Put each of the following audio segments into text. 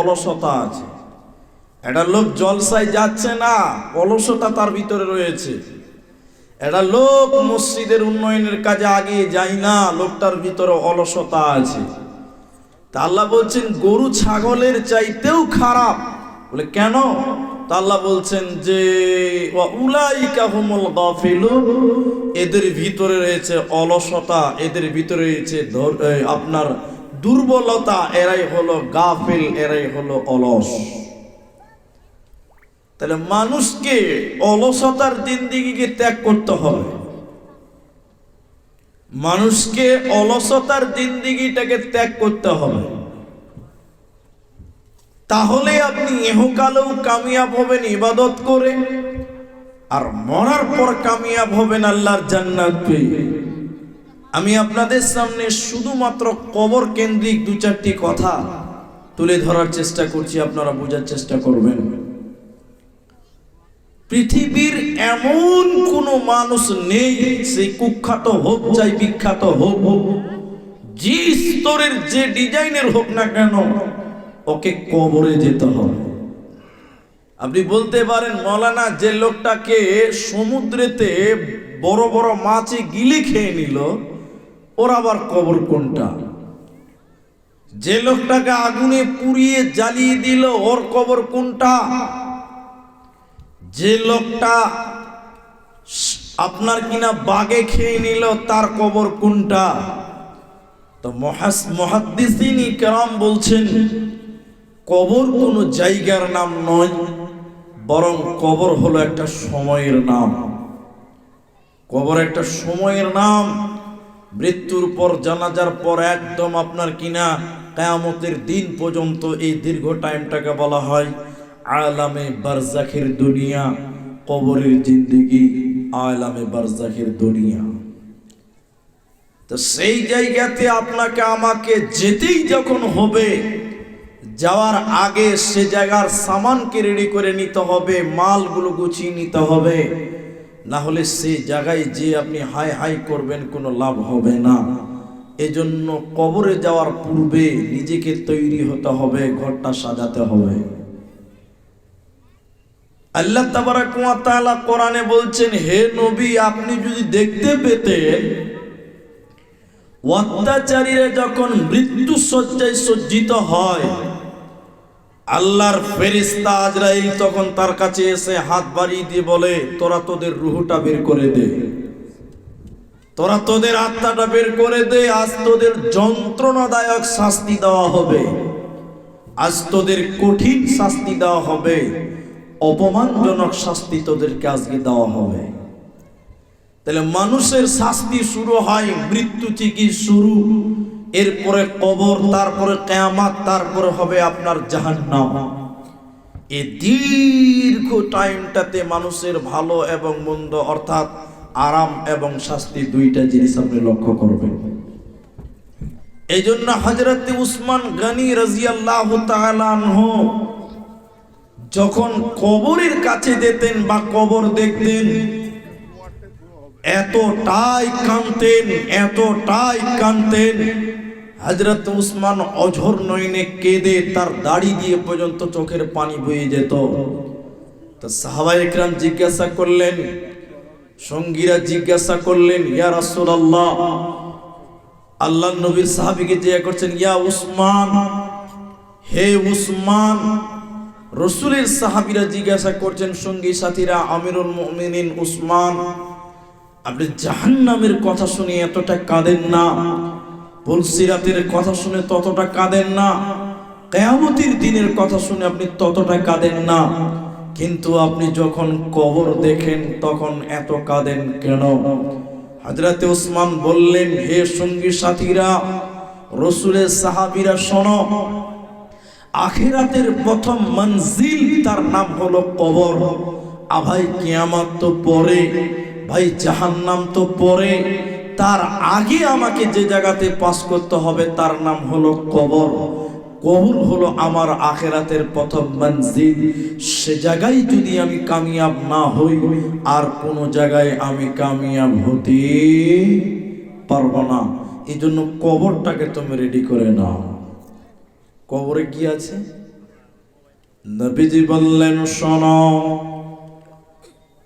অলসতা আছে। একটা লোক জলসায় যাচ্ছে না, অলসতা তার ভিতরে রয়েছে। একটা লোক মসজিদের উন্নয়নের কাজে আগে যায় না, লোকটার ভিতরে অলসতা আছে। তা আল্লাহ বলছেন, গরু ছাগলের চাইতেও খারাপ। বলে, কেন? তা আল্লাহ বলছেন যে এদের ভিতরে রয়েছে অলসতা, এদের ভিতরে রয়েছে আপনার দুর্বলতা এরাই হলো গাফিল, এরাই হলো অলস। তাহলে মানুষকে অলসতার জিন্দিগিকে ত্যাগ করতে হবে। মানুষকে অলসতার জিন্দিগিটাকে ত্যাগ করতে হবে। তাহলে আপনি এহকালেও কামিয়াব হবেন, ইবাদত করে, আর মরার পর কামিয়াব হবেন আল্লাহর জান্নাত পেয়ে। আমি আপনাদের সামনে শুধুমাত্র কবর কেন্দ্রিক দু চারটি কথা তুলে ধরার চেষ্টা করছি, আপনারা বোঝার চেষ্টা করবেন। পৃথিবীর এমন কোন মানুষ নেই সেই কুখ্যাত হোক চাই বিখ্যাত হোক হোক যে স্তরের যে ডিজাইনের হোক না কেন, ওকে কবরে যেতে হবে। আপনি বলতে পারেন, মলানা, যে লোকটাকে সমুদ্রেতে বড় বড় মাছে গিলে খেয়ে নিল ওর আবার কবর কোনটা? যে লোকটাকে আগুনে পুড়িয়ে জ্বালিয়ে দিল, ওর কবর কোনটা? যে লোকটা আপনার কিনা বাগে খেয়ে নিল, তার কবর কোনটা? তো মহাস, মহাদ্দিসিনী কেরাম বলছেন, কবর কোনো জায়গার নাম নয়, বরং কবর হলো একটা সময়ের নাম। কবর একটা সময়ের নাম। মৃত্যুর পর জানাজার পর একদম আপনার কিনা কেয়ামতের দিন পর্যন্ত এই দীর্ঘ টাইমটাকে বলা হয় আলামে বারজাখের দুনিয়া, কবরের জিন্দিগি, আলামে বারজাখের দুনিয়া। তো সেই জায়গাতে আপনাকে আমাকে যেতেই যখন হবে, যাওয়ার আগে সে জায়গার সামানকে রেডি করে নিতে হবে, মালগুলো গুছিয়ে নিতে হবে। না হলে সে জায়গায় যে আপনি হাই হাই করবেন, কোনো লাভ হবে না। এজন্য কবরে যাওয়ার পূর্বে নিজেকে তৈরি হতে হবে, ঘরটা সাজাতে হবে। আল্লাহ তাবারাক ওয়া তাআলা কোরআনে বলছেন, হে নবী, আপনি যদি দেখতে পেতেন, অত্যাচারীরা যখন মৃত্যু শয্যায় সজ্জিত হয় আল্লাহর ফেরিস্তা আজরাইল তখন তার কাছে এসে হাত বাড়িয়ে দিয়ে বলে, তোরা তোদের রুহুটা বের করে দে। তোরা তোদের আত্মাটা বের করে দে। আজ তোদের যন্ত্রণাদায়ক শাস্তি দেওয়া হবে। আজ তোদের কঠিন শাস্তি দেওয়া হবে। অপমানজনক শাস্তি তোদেরকে আজকে দেওয়া হবে। তাহলে মানুষের শাস্তি শুরু হয় মৃত্যু থেকে শুরু। এরপরে কবর, তারপরে কেয়ামাত, তারপরে হবে আপনার জাহান্নাম। এই দীর্ঘ টাইমটাতে মানুষের ভালো এবং মন্দ, অর্থাৎ আরাম এবং শাস্তি দুইটা জিনিস আপনি লক্ষ্য করবেন। এই জন্য হজরত উসমান গানি রাজিয়াল্লাহ যখন কবরের কাছে যেতেন বা কবর দেখতেন এতটাই কানতেন এতটাই কানতেন হজরত উসমান অঝর নয়নে কেঁদে তার দাড়ি দিয়ে পর্যন্ত চোখের পানি বয়ে যেত। তো সাহাবা একরাম জিজ্ঞাসা করলেন, সঙ্গীরা জিজ্ঞাসা করলেন, ইয়া রাসূলুল্লাহ আল্লাহ আল্লাহ নবীর সাহাবিকে জিজ্ঞাসা করছেন, ইয়া উসমান, হে উসমান, রসুলের সাহাবিরা জিজ্ঞাসা করছেন, সঙ্গী সাথীরা আমিরুল মুমিনিন উসমান আপনি জাহান্নামের কথা শুনে এতটা কাঁদেন না। পুলসিরাতের কথা শুনে ততটা কাঁদেন না। কেয়ামতির দিনের কথা শুনে আপনি ততটা কাঁদেন না। কিন্তু আপনি যখন কবর দেখেন, তখন এত কাঁদেন কেন? হাজরাতে ওসমান বললেন, হে সঙ্গী সাথীরা, রসুলের সাহাবিরা শোনো, আখিরাতের প্রথম মঞ্জিল তার নাম হলো কবর। আভাই কিয়ামত তো পরে। ভাই, জাহান্নাম তো পরে। তার আগে আমাকে যে জায়গাতে পাস করতে হবে, তার নাম হলো কবর। কবর হলো আমার আখেরাতের প্রথম মঞ্জিল। সে জায়গায় যদি আমি কামিয়াব না হই, আর কোনো জায়গায় আমি কামিয়াব হতে পারব না। এই জন্য কবরটাকে তুমি রেডি করে নাও। কবরে কি আছে? নবীজি বললেন, শোনো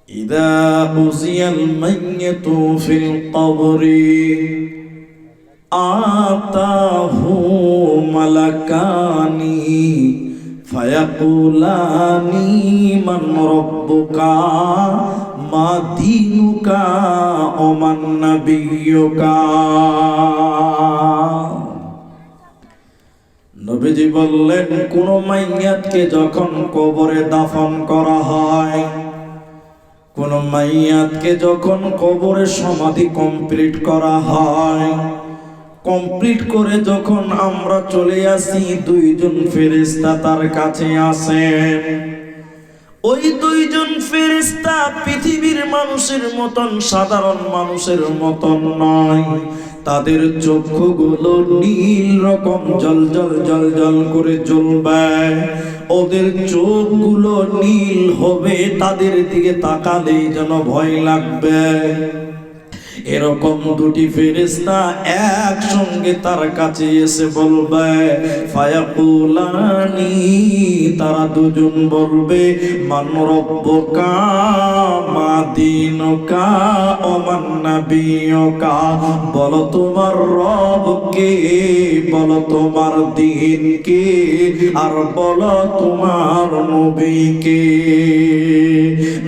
إذا أزي الميت في القبر آتاه ملكان فيقولان من ربك ما دينك ومن نبيك নবীজি বললেন কোন মাইয়াতকে যখন কবরে দাফন করা হয় কোন মাইয়াতকে যখন কবরে সমাধি কমপ্লিট করা হয় কমপ্লিট করে যখন আমরা চলে আসি, দুইজন ফেরেশতা তার কাছে আসেন ওই দুইজন ফেরেশতা পৃথিবীর মানুষের মতন, সাধারণ মানুষের মতন নয়। তাদের চক্ষুগুলো নীল রকম জল জল জল জল করে জ্বলবে। ওদের চোখগুলো নীল হবে, তাদের দিকে তাকালেই যেন ভয় লাগবে। এরকম দুটি ফেরেশতা একসঙ্গে তার কাছে এসে বলবে, ফায়াকুলানি তারা দুজন বলবে, মান রব্বুকা মা দিনুকা ও মান নাবিয়ুকা বলো তোমার রব কে বলো তোমার দিন কে আর বলো তোমার নবী কে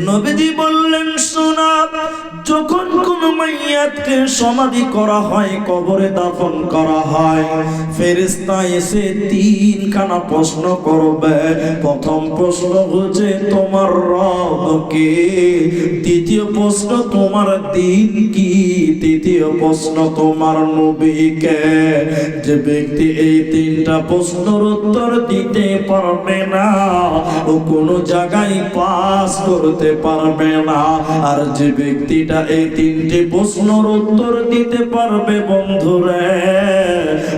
নবীজি বললেন, শোনা যখন কোন মাইয়াতকে সমাধি করা হয়, কবরে দাফন করা হয়, ফেরেশতা এসে তিনখানা প্রশ্ন করবে। প্রথম প্রশ্ন হচ্ছে, তোমার রব কে? দ্বিতীয় প্রশ্ন, তোমার দিন কি? তৃতীয় প্রশ্ন, তোমার নবী কে? যে ব্যক্তি এই তিনটা প্রশ্নের উত্তর দিতে পারবে না ও কোনো জায়গায় পাস করতে পারবে না। আর যে ব্যক্তিটা এই তিনটি প্রশ্নের উত্তর দিতে পারবে বন্ধুরে।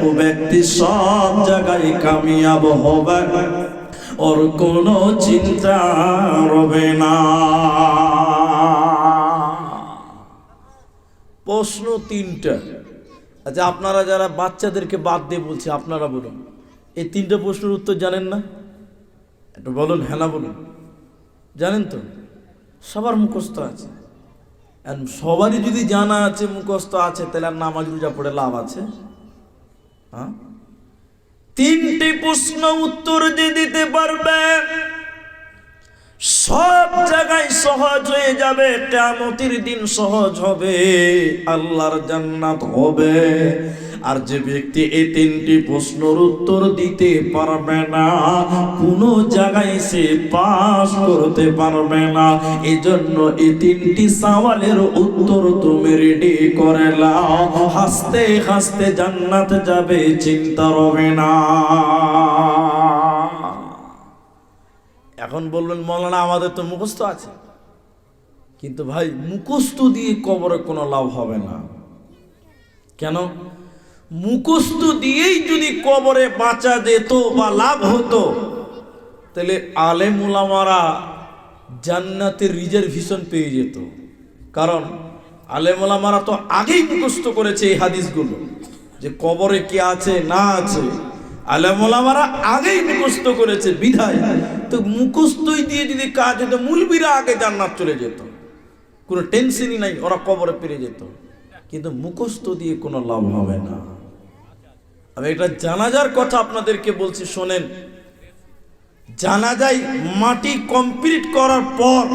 ও ব্যক্তি সব জায়গায় কামিয়াব হবে। ওর কোনো চিন্তা রবে না। প্রশ্ন তিনটা। আচ্ছা আপনারা যারা বাচ্চাদেরকে বাদ দিয়ে বলছে, আপনারা বলুন। এই তিনটা প্রশ্নের উত্তর জানেন না? একটু বলুন হ্যাঁ না বলুন। জানেন তো? সবার মুখস্থ আছে। সবারই যদি জানা আছে মুখস্ত আছে, তাহলে আর নামাজ রোজা পড়ে লাভ আছে। হ্যাঁ? তিনটি প্রশ্ন উত্তর যে দিতে পারবে। সব জায়গায় সহজ হয়ে যাবে কেমতির দিন সহজ হবে, আল্লাহর জান্নাত হবে। আর যে ব্যক্তি এই তিনটি প্রশ্নের উত্তর দিতে পারবে না, কোনো জায়গায় সে পাস করতে পারবে না। এই জন্য এই তিনটি সওয়ালের উত্তর তুমি রেডি করে লাও হাসতে হাসতে জান্নাত যাবে, চিন্তা রবে না। এখন বললেন, মৌলানা, আমাদের তো মুখস্থ আছে। কিন্তু ভাই, মুখস্থ দিয়ে কবরে কোনো লাভ হবে না। কেন? মুখস্থ দিয়েই যদি কবরে বাঁচা যেত বা লাভ হতো, তাহলে আলে মুলামারা জান্নাতের রিজার্ভেশন পেয়ে যেত। কারণ আলেমুলামারা তো আগেই মুখস্থ করেছে এই হাদিসগুলো, যে কবরে কে আছে, না আছে। আলেমুলামারা আগেই মুখস্থ করেছে, বিধায়। তো মুখস্থই দিয়ে যদি কাজ হতো, মুলবিরা আগে জান্নাত চলে যেত। কোনো টেনশনই নাই, ওরা কবরে পেরে যেত। কিন্তু মুখস্থ দিয়ে কোনো লাভ হবে না। আমি একটা জানাজার কথা আপনাদেরকে বলছি, শোনেন। জানাজাই মাটি কমপ্লিট করার পর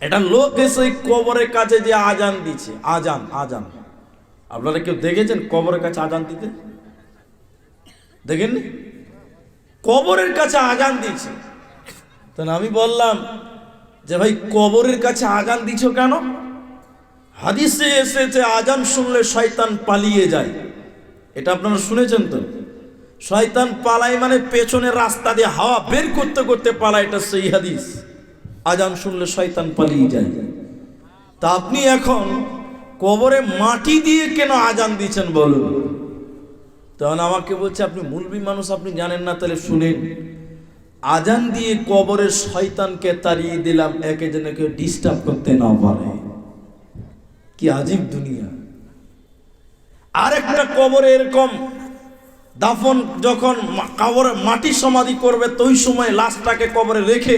এটা লোক এসে কবরের কাছে যে আজান দিচ্ছে, আজান আজান। আপনারা কেউ দেখেছেন কবরের কাছে আজান দিতে? দেখেননি? কবরের কাছে আজান দিচ্ছে। তখন আমি বললাম যে, ভাই, কবরের কাছে আজান দিছ কেন? হাদিসে এসেছে, আজান শুনলে শয়তান পালিয়ে যায়। এটা আপনারা শুনেছেন তো? শয়তান পালায় মানে পেছনের রাস্তা দিয়ে হাওয়া বের করতে করতে পালায়, এটা সেই হাদিস। আজান শুনলে শয়তান পালিয়ে যায়। তা আপনি এখন কবরে মাটি দিয়ে কেন আজান দিচ্ছেন বলুন? তখন আমাকে বলছে, আপনি মুলবি মানুষ, আপনি জানেন না, তাহলে শুনেন। আজান দিয়ে কবরের শয়তানকে তাড়িয়ে দিলাম, একে যেন কেউ ডিস্টার্ব করতে না পারে। কি আজীব দুনিয়া। আরেকটা কবরে এরকম দাফন যখন কবরে মাটি সমাধি করবে তো ওই সময় লাশটাকে কবরে রেখে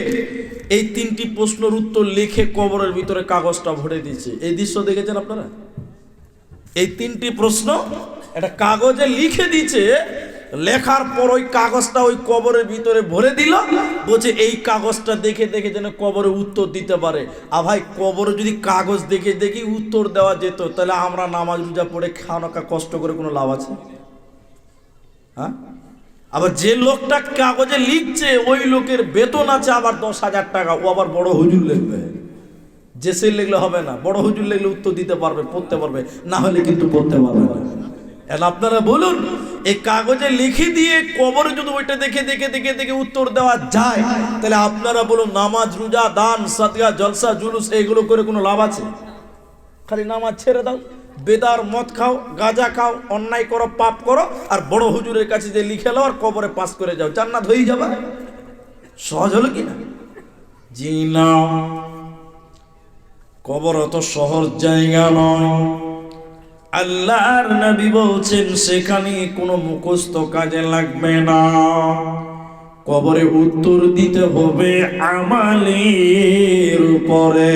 এই তিনটি প্রশ্নের উত্তর লিখে কবরের ভিতরে কাগজটা ভরে দিয়েছে। এই দৃশ্য দেখেছেন আপনারা? এই তিনটি প্রশ্ন একটা কাগজে লিখে দিয়েছে লেখার পর ওই কাগজটা ওই কবরের ভিতরে ভরে দিল। বলছে, এই কাগজটা দেখে দেখে যেন কবরে উত্তর দিতে পারে। আর ভাই, কবরে যদি কাগজ দেখে, দেখি উত্তর দেওয়া যেত, তাহলে আমরা নামাজ রোজা পড়ে খাওয়া কষ্ট করে কোনো লাভ আছে? হ্যাঁ? আবার যে লোকটা কাগজে লিখছে, ওই লোকের বেতন আছে আবার দশ হাজার টাকা। ও আবার বড় হুজুর লিখবে। সে লিখলে হবে না, বড় হুজুর লিখলে উত্তর দিতে পারবে, পড়তে পারবে। না হলে কিন্তু পড়তে পারবে না। এখন আপনারা বলুন, এই কাগজে লিখে দিয়ে কবরে যদি ওইটা দেখে দেখে দেখে দেখে উত্তর দেওয়া যায়, তাহলে আপনারা বলুন নামাজ, রোজা, দান সাদগা জলসা, জুলুস, এইগুলো করে কোনো লাভ আছে? খালি নামাজ ছেড়ে দাও, বেদার মদ খাও, গাঁজা খাও, অন্যায় করো, পাপ করো, আর বড় হুজুরের কাছে যে লিখে নাও আর কবরে পাস করে যাও, জান্নাত হয়ে যাবে। সহজ হলো কি না? জি না। কবর অত সহজ জায়গা নয়। আল্লাহর নবী বলছেন, সেখানে কোনো মুখস্থ কাজে লাগবে না। কবরে উত্তর দিতে হবে আমালের উপরে।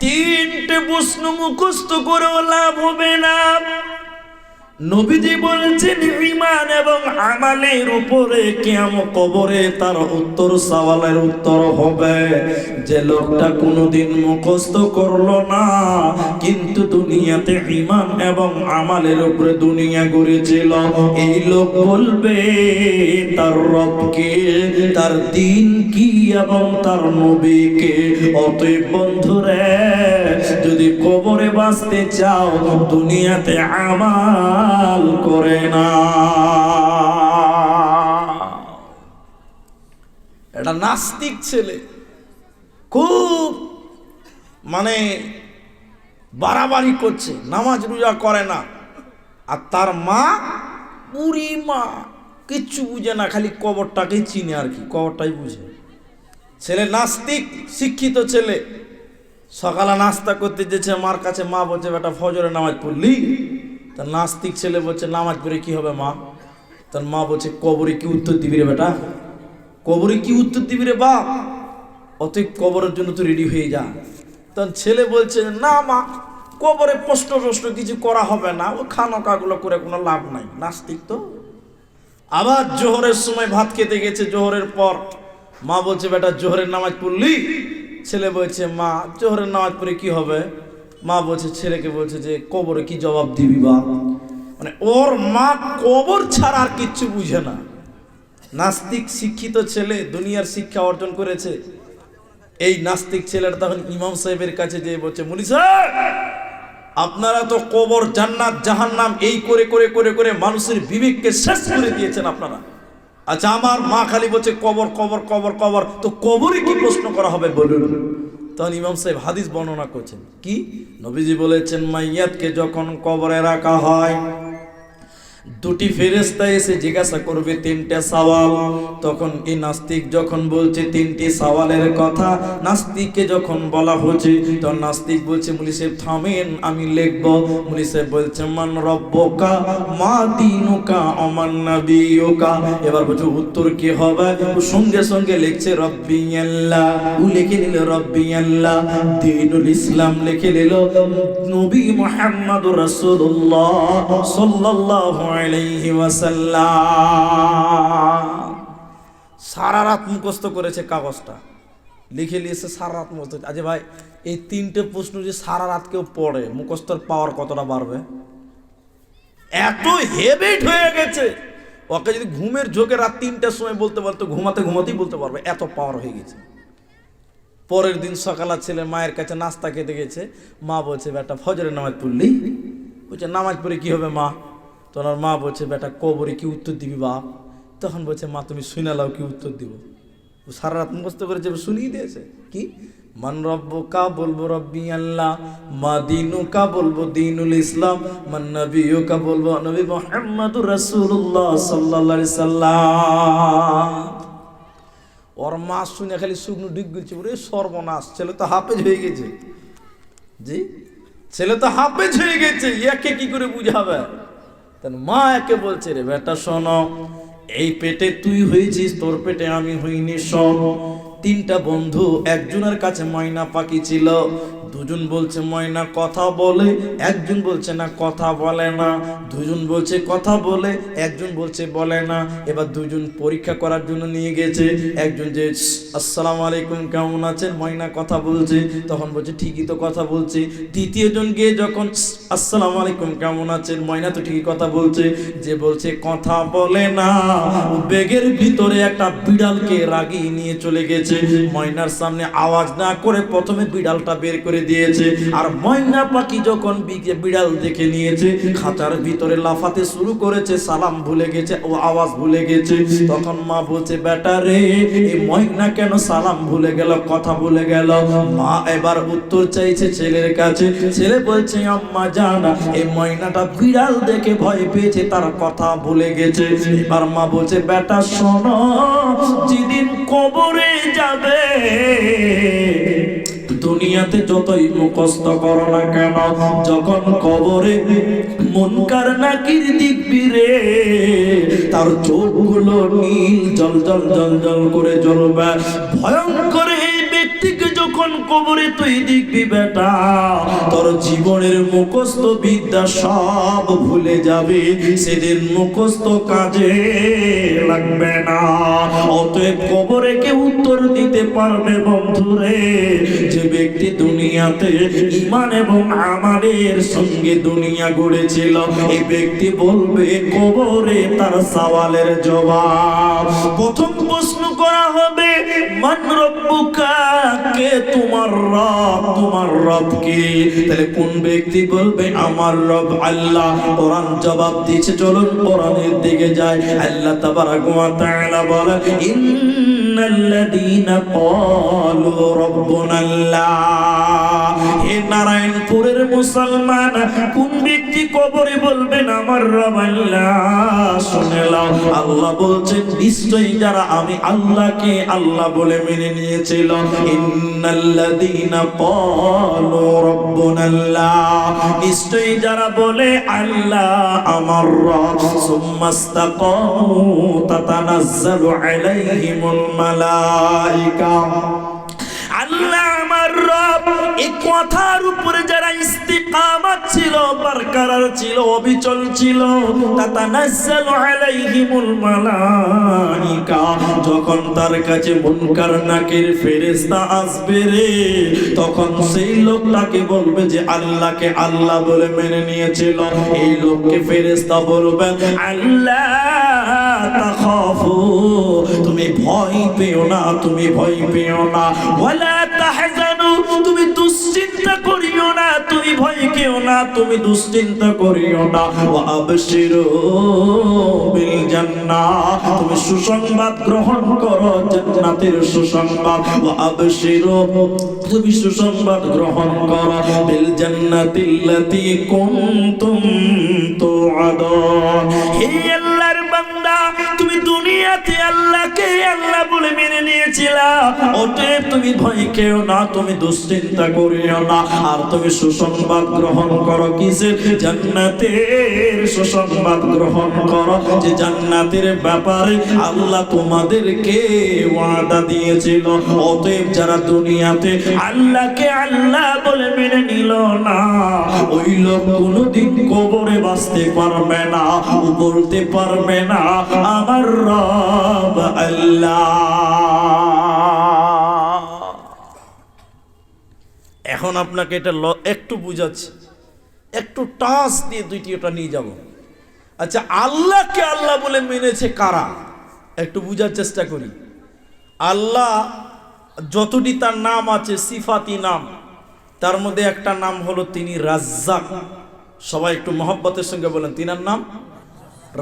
তিনটে প্রশ্ন মুখস্থ করেও লাভ হবে না। নবীজি বলেছেন ইমান এবং আমালের উপরে কেমন কবরে তার উত্তর সওয়ালের উত্তর হবে। যে লোকটা কোনোদিন মুখস্থ করল না, কিন্তু দুনিয়াতে ইমান এবং আমালের উপরে দুনিয়া গড়েছিল। এই লোক বলবে, তার রবকে, তার দিন কি এবং তার নবীকে, অতএব বন্ধুরে যদি কবরে বাঁচতে চাও, দুনিয়াতে আমাল করে না। এটা নাস্তিক ছেলে। খুব মানে বাড়াবাড়ি করছে, নামাজ রোজা করে না। আর তার মা পুরি মা, কিচ্ছু বুঝে না, খালি কবরটাকেই চিনে আর কি, কবরটাই বুঝে। ছেলে নাস্তিক, শিক্ষিত ছেলে। সকালে নাস্তা করতে যেছে মার কাছে মা বলছে, বেটা ফজরে নামাজ পড়লি? তা নাস্তিক ছেলে বলছে, নামাজ পড়ে কি হবে মা? তার মা বলছে, কবরে কি উত্তর দিবি রে বেটা? কবরে কি উত্তর দিবি রে বাপ? অতএব কবরের জন্য তো রেডি হয়ে যা। তখন ছেলে বলছে, না মা, কবরে প্রশ্ন প্রশ্ন কিছু করা হবে না, ও খানকাগুলো করে কোনো লাভ নাই, নাস্তিক তো। আবার জোহরের সময় ভাত খেতে গেছে, জোহরের পর মা বলছে, বেটা, জোহরের নামাজ পড়লি? ছেলে বলছে, মা, জোহরের নামাজ পড়ে কি হবে? মা বলছে, ছেলেকে বলছে যে, কবরে কি জবাব দিবি বা? মানে ওর মা কবর ছাড়া আর কিচ্ছু বুঝে না। নাস্তিক শিক্ষিত ছেলে দুনিয়ার শিক্ষা অর্জন করেছে। এই নাস্তিক ছেলেটা তখন ইমাম সাহেবের কাছে যেয়ে বলছে, মুনি সাহেব আপনারা তো কবর, জান্নাত, জাহান্নাম এই করে করে করে করে মানুষের বিবেককে শেষ করে দিয়েছেন আপনারা। আচ্ছা আমার মা খালি বলছে, কবর কবর কবর কবর। তো কবরে কি প্রশ্ন করা হবে বলুন? তখন ইমাম সাহেব হাদিস বর্ণনা করছেন। কি? নবীজি বলেছেন, মাইয়াতকে যখন কবরে রাখা হয় দুটি ফেরেস্তা এসে জিজ্ঞাসা করবে, তিনটা সওয়াল। তখন এই নাস্তিক যখন বলছে, তিনটি সওয়ালের কথা নাস্তিককে যখন বলা হচ্ছে, তখন নাস্তিক বলছে মুলি সাহেব, থামেন, আমি লিখব। মুলি সাহেব বলছে, মান রব্বকা, মা দিনুকা, অমান নাবিয়ুকা। এবার বলছে, উত্তর কি হবে? সঙ্গে সঙ্গে লিখছে রব্বি আল্লাহ ও লিখে নিল রব্বি আল্লাহ দিনুল ইসলাম লিখে নিল, নবী মুহাম্মদুর রাসূলুল্লাহ সাল্লাল্লাহু আলাইহি ওয়াসাল্লাম। সারা রাত মুখস্থ করেছে কাগজটা। লিখে নিয়েছে সারা রাত মুখস্থ আজে ভাই, এই তিনটে প্রশ্ন যে সারা রাত কেউ পড়ে, মুখস্থর পাওয়ার কতটা বাড়বে? এত হেবিট হয়ে গেছে। ওকে যদি ঘুমের ঝোঁকে রাত তিনটার সময় বলতে পারতো, ঘুমাতে ঘুমাতেই বলতে পারবে, এত পাওয়ার হয়ে গেছে। পরের দিন সকালে ছেলে মায়ের কাছে নাস্তা খেতে গেছে, মা বলছে, বেটা, ফজরের নামাজ পড়লি? বলছে, নামাজ পড়ে কি হবে মা? তোমার মা বলছে, বেটা, কবরে কি উত্তর দিবি বাপ? তখন বলছে, মা, তুমি শুনে লাও, কি উত্তর দিব? ও সারা রাত মুখস্থ করে যাবে শুনিয়ে দিয়েছে। কি? মান রব্ব কা বলব রব্বি আল্লাহ, মা দিনু কা বলব দিনুল ইসলাম, মান নবীও কা বলব নবী মোহাম্মদুর রাসূলুল্লাহ সাল্লাল্লাহু আলাইহি সাল্লাম। ওর মা শুনে খালি শুকনো ডিগ গেছে ওরে, সর্বনাশ, ছেলে তো হাফেজ হয়ে গেছে। জি? ছেলে তো হাফেজ হয়ে গেছে ইয়াকে কি করে বুঝাবে? মা একে বলছে, রে বেটা, শোনো, এই পেটে তুই হয়েছিস, তোর পেটে আমি হইনি, শোনো। তিনটা বন্ধু, একজনের কাছে ময়না পাখি ছিল দুজন বলছে, ময়না কথা বলে। একজন বলছে, না, কথা বলে না। দুজন বলছে, কথা বলে। একজন বলছে, বলে না। এবার দুজন পরীক্ষা করার জন্য নিয়ে গেছে। একজন যে আসসালামু আলাইকুম, কেমন আছেন? ময়না কথা বলছে। তখন বলছে, ঠিকই তো কথা বলছে। দ্বিতীয় জন গিয়ে যখন আসসালামু আলাইকুম, কেমন আছেন? ময়না তো ঠিকই কথা বলছে। যে বলছে, কথা বলে না। বেগের ভিতরে একটা বিড়ালকে রাগিয়ে নিয়ে চলে গেছে। ময়নার সামনে আওয়াজ না করে প্রথমে বিড়ালটা বের করে দিয়েছে। আর ময়না পাখি যখন বিড়াল দেখে নিয়েছে, খাঁচার ভিতরে লাফাতে শুরু করেছে, সালাম ভুলে গেছে ও আওয়াজ ভুলে গেছে। তখন মা বলছে, বেটা রে, এই ময়না কেন সালাম ভুলে গেল, কথা ভুলে গেল? মা এবার উত্তর চাইছে ছেলের কাছে। ছেলে বলছে, আম্মা, জানা, এই ময়নাটা বিড়াল দেখে ভয় পেয়েছে, তার কথা ভুলে গেছে। এবার মা বলছে, বেটা, শোনো, যেদিন কবরে যাবে দুনিয়াতে যতই মুখস্ত করো না কেন, যখন কবরে মনকার নাকির দিকবি রে, তার চোখগুলো নীল জল জল জল জল করে জ্বলবে, ভয়ঙ্কর এই যখন কবরে তুই দেখবি বেটা, তোর জীবনের মুখস্থ বিদ্যা সব ভুলে যাবে, সেদিন মুখস্থ কাজে লাগবে না। অতএব কবরে কে উত্তর দিতে পারবে বন্ধুরে, যে ব্যক্তি দুনিয়াতে ইমান এবং আমাদের সঙ্গে দুনিয়া গড়েছিল, এই ব্যক্তি বলবে, কবরে তার সওয়ালের জবাব। প্রথম প্রশ্ন করা হবে। মান রব্বুকা, কে তোমার রব? তোমার রব কে? তাহলে কোন ব্যক্তি বলবে, আমার রব আল্লাহ কোরআন জবাব দিয়েছে, চলুন কোরআনের দিকে যায় আল্লাহ তাবারাক ওয়া তাআলা বলে ইন্নাল্লাযীনা ক্বালু রাব্বুনা আল্লাহ নারায়ণপুরের মুসলমান, কোন ব্যক্তি কবরে বলবেন, আমার রব আল্লাহ বলছেন, নিশ্চয়ই যারা আমি আল্লাহকে আল্লাহ বলে মেনে নিয়েছিল নিশ্চয়ই যারা বলে, আল্লাহ আমার রব সুম্মাস্তাকামু তাতানাজ্জালু আলাইহিমুল মালাইকা। কথার উপরে যারা ইস্তিকামাত ছিল, বরকরার ছিল, অবিচল ছিল, তাতানাজ্জালু আলাইহিমুল মালাইকা। যখন তার কাছে মুনকার নাকির ফেরেশতা আসবে রে, তখন সেই লোকটাকে বলবে যে, আল্লাহকে আল্লাহ বলে মেনে নিয়েছিল। এই লোককে ফেরেশতা বলবে আল্লাহ, তাখাফু, তুমি ভয় পেও না, তুমি ভয় পেও না। ওয়ালা তাহজানু দুশ্চিন্তা করিও না, তুমি ভয় কেও না, তুমি দুশ্চিন্তা করিও না। আবশিরু তুমি সুসংবাদ গ্রহণ করো, জান্নাতের সুসংবাদ। আবশিরু, তুমি সুসংবাদ গ্রহণ করো, বিল জান্নাতিল্লাতী কুনতুম তুআদুন। হে আল্লাহর বান্দা, তুমি দুনিয়াতে আল্লাহকে আল্লাহ বলে মেনে অতএব তুমি ভয় কেও না, তুমি দুশ্চিন্তা করিও না। আর তুমি সুসংবাদ গ্রহণ করো কিসের? জান্নাতের সুসংবাদ গ্রহণ করো। যে জান্নাতের ব্যাপারে আল্লাহ তোমাদেরকে ওয়াদা দিয়েছিল। অতএব যারা দুনিয়াতে আল্লাহকে আল্লাহ বলে মেনে নিল না, ওই লোক কোনোদিন কবরে বাঁচতে পারবে না বলতে পারবে না, আমার রব আল্লাহ। এখন আপনাকে এটা একটু বুঝাচ্ছি। একটু টাচ দিয়ে দুইটি ওটা নিয়ে যাব। আচ্ছা আল্লাহকে আল্লাহ বলে মেনেছে কারা? একটু বুঝার চেষ্টা করি। আল্লাহ যতটি তার নাম আছে, সিফাতি নাম, তার মধ্যে একটা নাম হলো তিনি রাজ্জাক। সবাই একটু মহব্বতের সঙ্গে বলেন, তিনার নাম?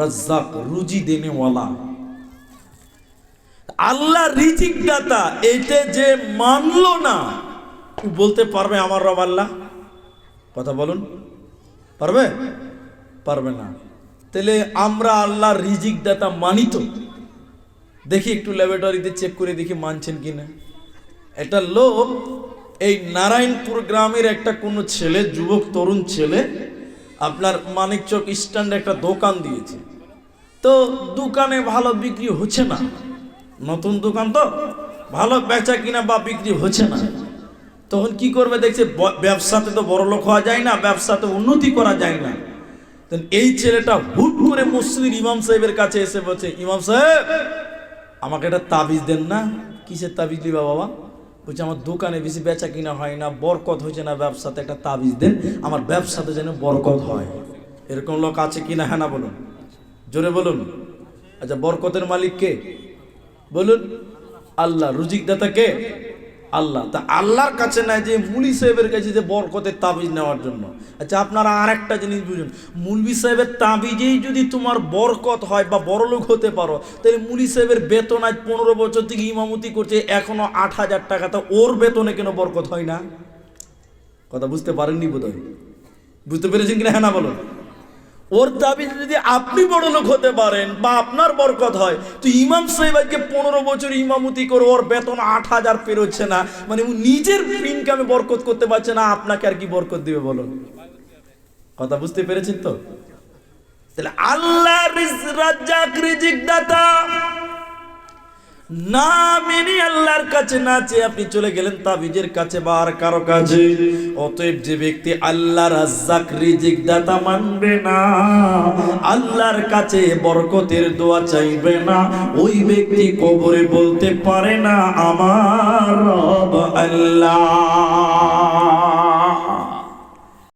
রাজ্জাক, রুজি দেনেওয়ালা। আল্লাহ রিজিক দাতা এটা যে মানলো না বলতে পারবে আমার রব আল্লাহ? কথা বলুন। পারবে? পারবে না। তাহলে আমরা আল্লাহ রিজিক দাতা মানি তো। দেখি একটু ল্যাবরেটরিতে চেক করে দেখি মানছেন কিনা। একটা লোক, এই নারায়ণপুর গ্রামের একটা কোনো ছেলে, যুবক, তরুণ ছেলে, আপনার মানিকচক স্ট্যান্ডে একটা দোকান দিয়েছে। তো দোকানে ভালো বিক্রি হচ্ছে না। নতুন দোকান তো? ভালো বেচা কিনা বা বিক্রি হচ্ছে না। তখন কি করবে দেখছে ব্যবসাতে তো বড় লোক হওয়া যায় না, ব্যবসাতে উন্নতি করা যায় না। এই ছেলেটা হুট করে মসজিদের ইমাম সাহেবের কাছে এসে বলছে, ইমাম সাহেব, আমাকে একটা তাবিজ দেন না। কিসের তাবিজ দিবা বাবা? বলছে, আমার দোকানে বেশি বেচা কিনা হয় না, বরকত হয়েছে না ব্যবসাতে, একটা তাবিজ দেন, আমার ব্যবসাতে যেন বরকত হয়। এরকম লোক আছে কিনা হ্যাঁ না বলুন? জোরে বলুন। আচ্ছা বরকতের মালিক কে? বলুন, আল্লাহ রুজিক দাতা কে? আল্লাহ। তা আল্লাহর কাছে না যে মুলি সাহেবের কাছে যে বরকতের তাবিজ নেওয়ার জন্য। আচ্ছা আপনারা আর একটা জিনিস বুঝুন। মুলবি সাহেবের তাবিজেই যদি তোমার বরকত হয় বা বড়লোক হতে পারো, তাহলে মুলি সাহেবের বেতন আজ পনেরো বছর থেকে ইমামতি করছে, এখনও আট হাজার টাকা। তা ওর বেতনে কেন বরকত হয় না? কথা বুঝতে পারেননি বোধ বুঝতে পেরেছেন কিনা? হ্যাঁ না বলো ওর দাবি যদি আপনি বড় লোক হতে পারেন বা আপনার বরকত হয়, তো ইমাম সাহেব আজকে পনেরো বছর ইমামতি করে ওর বেতন আট হাজার পেরোচ্ছে না। মানে ও নিজের ইনকামে বরকত করতে পারছে না, আপনাকে আর কি বরকত দিবে বলুন? কথা বুঝতে পেরেছেন তো? তাহলে আল্লাহ রিজিক দাতা না মেনে আল্লাহর কাছে না চেয়ে আপনি চলে গেলেন তাবিজের কাছে বা আর কারও কাছে। অতএব যে ব্যক্তি আল্লাহ রাজ্জাক রিজিক দাতা মানবে না, আল্লাহর কাছে বরকতের দোয়া চাইবে না, ওই ব্যক্তি কবরে বলতে পারে না, আমার রব আল্লাহ।